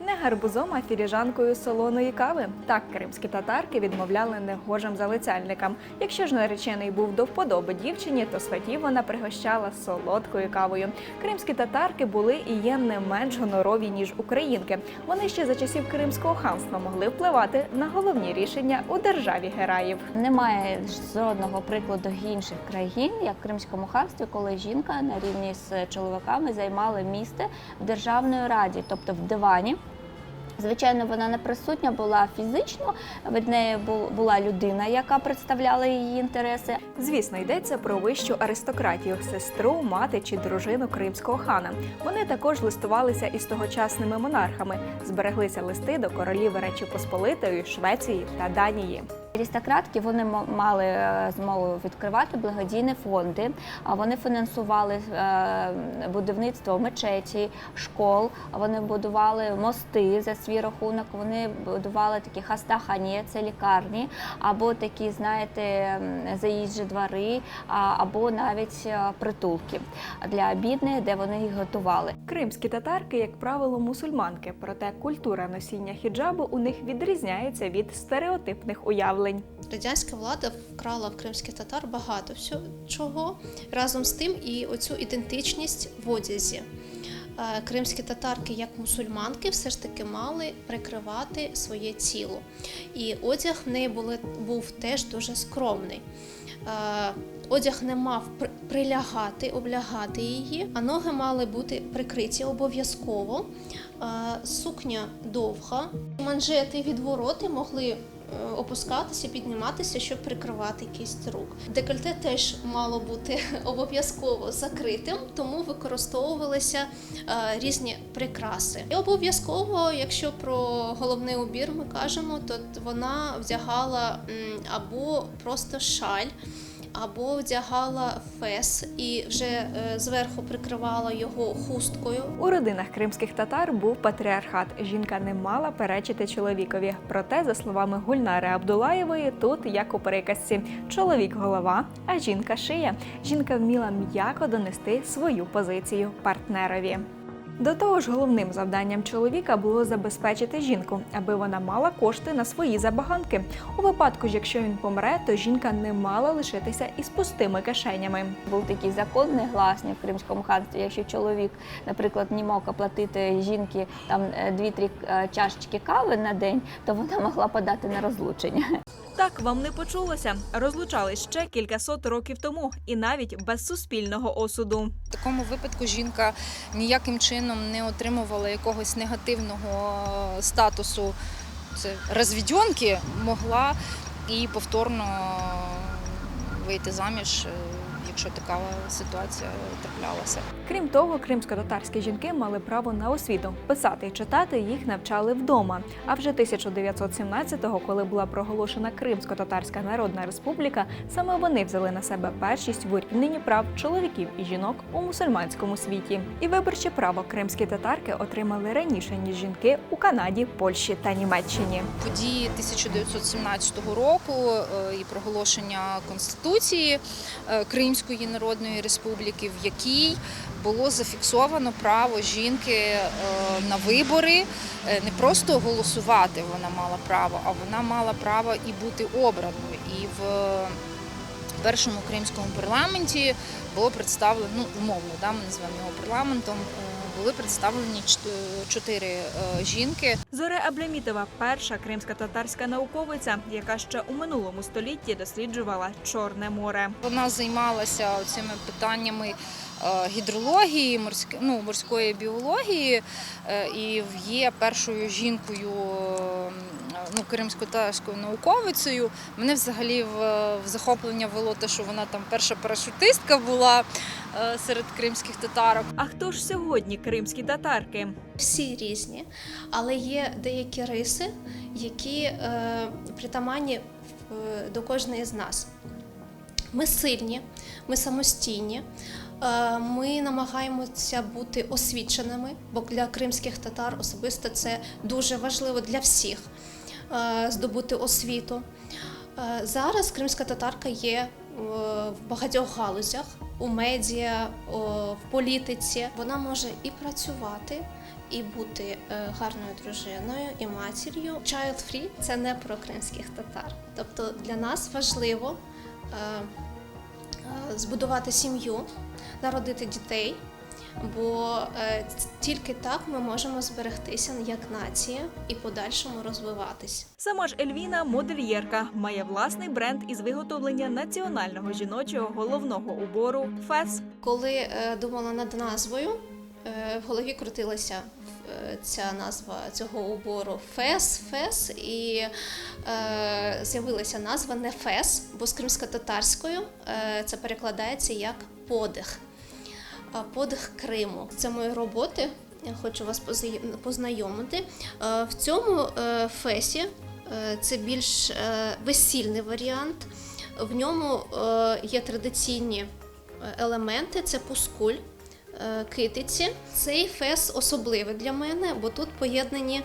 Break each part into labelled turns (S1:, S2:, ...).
S1: Не гарбузом, а філіжанкою солоної кави. Так кримські татарки відмовляли негожим залицяльникам. Якщо ж наречений був до вподоби дівчині, то сватів вона пригощала солодкою кавою. Кримські татарки були і є не менш гонорові ніж українки. Вони ще за часів Кримського ханства могли впливати на головні рішення у державі гераїв.
S2: Немає жодного прикладу інших країн, як в Кримському ханстві, коли жінка на рівні з чоловіками займала місце в державної раді, тобто в дивані. Звичайно, вона не присутня була фізично. Від неї бу- була людина, яка представляла її інтереси.
S1: Звісно, йдеться про вищу аристократію, сестру, мати чи дружину кримського хана. Вони також листувалися із тогочасними монархами. Збереглися листи до королів Речі Посполитої, Швеції та Данії.
S2: Аристократки вони мали е, змогу відкривати благодійні фонди. Вони фінансували е, будівництво мечеті, школ. Вони будували мости за свій рахунок. Вони будували такі хастахані, це лікарні, або такі, знаєте, заїжджі двори, або навіть е, притулки для бідних, де вони їх готували.
S1: Кримські татарки, як правило, мусульманки, проте культура носіння хіджабу у них відрізняється від стереотипних уявлень.
S3: Радянська влада вкрала в кримських татар багато чого разом з тим і оцю ідентичність в одязі. Е, Кримські татарки, як мусульманки, все ж таки мали прикривати своє тіло. І одяг в неї були, був теж дуже скромний. Е, Одяг не мав прилягати, облягати її, а ноги мали бути прикриті обов'язково. Сукня довга, манжети відвороти могли е, опускатися, підніматися, щоб прикривати кість рук. Декольте теж мало бути обов'язково закритим, тому використовувалися е, різні прикраси. І обов'язково, якщо про головний убір ми кажемо, то вона вдягала або просто шаль. Або вдягала фес і вже е, зверху прикривала його хусткою.
S1: У родинах кримських татар був патріархат. Жінка не мала перечити чоловікові. Проте, за словами Гульнари Абдулаєвої, тут як у приказці: чоловік голова, а жінка шия. Жінка вміла м'яко донести свою позицію партнерові. До того ж, головним завданням чоловіка було забезпечити жінку, аби вона мала кошти на свої забаганки. У випадку якщо він помре, то жінка не мала лишитися із пустими кишенями.
S2: Був такий закон негласний в Кримському ханстві. Якщо чоловік, наприклад, не мог оплатити жінки там е, дві-три е, чашечки кави на день, то вона могла подати на розлучення.
S1: Так вам не почулося. Розлучались ще кількасот років тому, і навіть без суспільного осуду.
S4: В такому випадку жінка ніяким чином не отримувала якогось негативного статусу це розвідьонки, могла і повторно вийти заміж, е, якщо така ситуація траплялася.
S1: Крім того, кримсько-татарські жінки мали право на освіту. Писати і читати їх навчали вдома. А вже 1917-го, коли була проголошена Кримсько-Татарська Народна Республіка, саме вони взяли на себе першість в урівненні прав чоловіків і жінок у мусульманському світі. І виборче право кримські татарки отримали раніше ніж жінки у Канаді, Польщі та Німеччині.
S4: Події 1917 року е, і проголошення Конституції е, Кримської Народної Республіки, в якій було зафіксовано право жінки е, на вибори, Е, не просто голосувати вона мала право, а вона мала право і бути обраною. І в першому кримському парламенті було представлено, ну умовно, да, ми називаємо його парламентом, е, були представлені чотири е, жінки.
S1: Зоре Аблямітова перша кримська татарська науковиця, яка ще у минулому столітті досліджувала Чорне море.
S4: Вона займалася цими питаннями е, гідрології, морської ну, морської біології е, і є першою жінкою ну, кримсько-татарською науковицею. Мене взагалі в, в захоплення вело те, що вона там перша парашутистка була е, серед кримських татарок.
S1: А хто ж сьогодні кримські татарки?
S3: Всі різні, але є деякі риси, які е, притаманні е, до кожної з нас. Ми сильні, ми самостійні, е, ми намагаємося бути освіченими, бо для кримських татар особисто це дуже важливо для всіх здобути освіту. Е, Зараз кримська татарка є е, в багатьох галузях у медіа, в політиці. Вона може і працювати, і бути е, гарною дружиною і матір'ю. Child free – це не про кримських татар. Тобто для нас важливо е, е, збудувати сім'ю, народити дітей. Бо е, тільки так ми можемо зберегтися як нація і подальшому розвиватись.
S1: Сама ж Ельвіна модельєрка, має власний бренд із виготовлення національного жіночого головного убору ФЕС.
S3: Коли е, думала над назвою, е, в голові крутилася ця назва цього убору Фес, Фес, і е, з'явилася назва не Фес, бо з кримсько-татарською е, це перекладається як подих. Подих Криму. Це мої роботи. Я хочу вас познайомити. Е, В цьому е, фесі е, це більш весільний варіант. В ньому є традиційні елементи: це пускуль, китиці. Цей фес особливий для мене, бо тут поєднані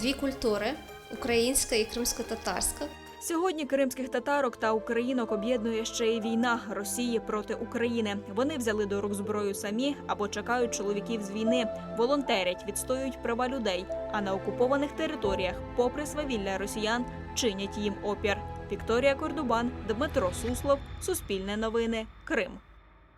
S3: дві культури українська і кримсько-татарська.
S1: Сьогодні кримських татарок та українок об'єднує ще й війна Росії проти України. Вони взяли до рук зброю самі або чекають чоловіків з війни, волонтерять, відстоюють права людей. А на окупованих територіях, попри свавілля росіян, чинять їм опір. Вікторія Кордубан, Дмитро Суслов, Суспільне новини, Крим.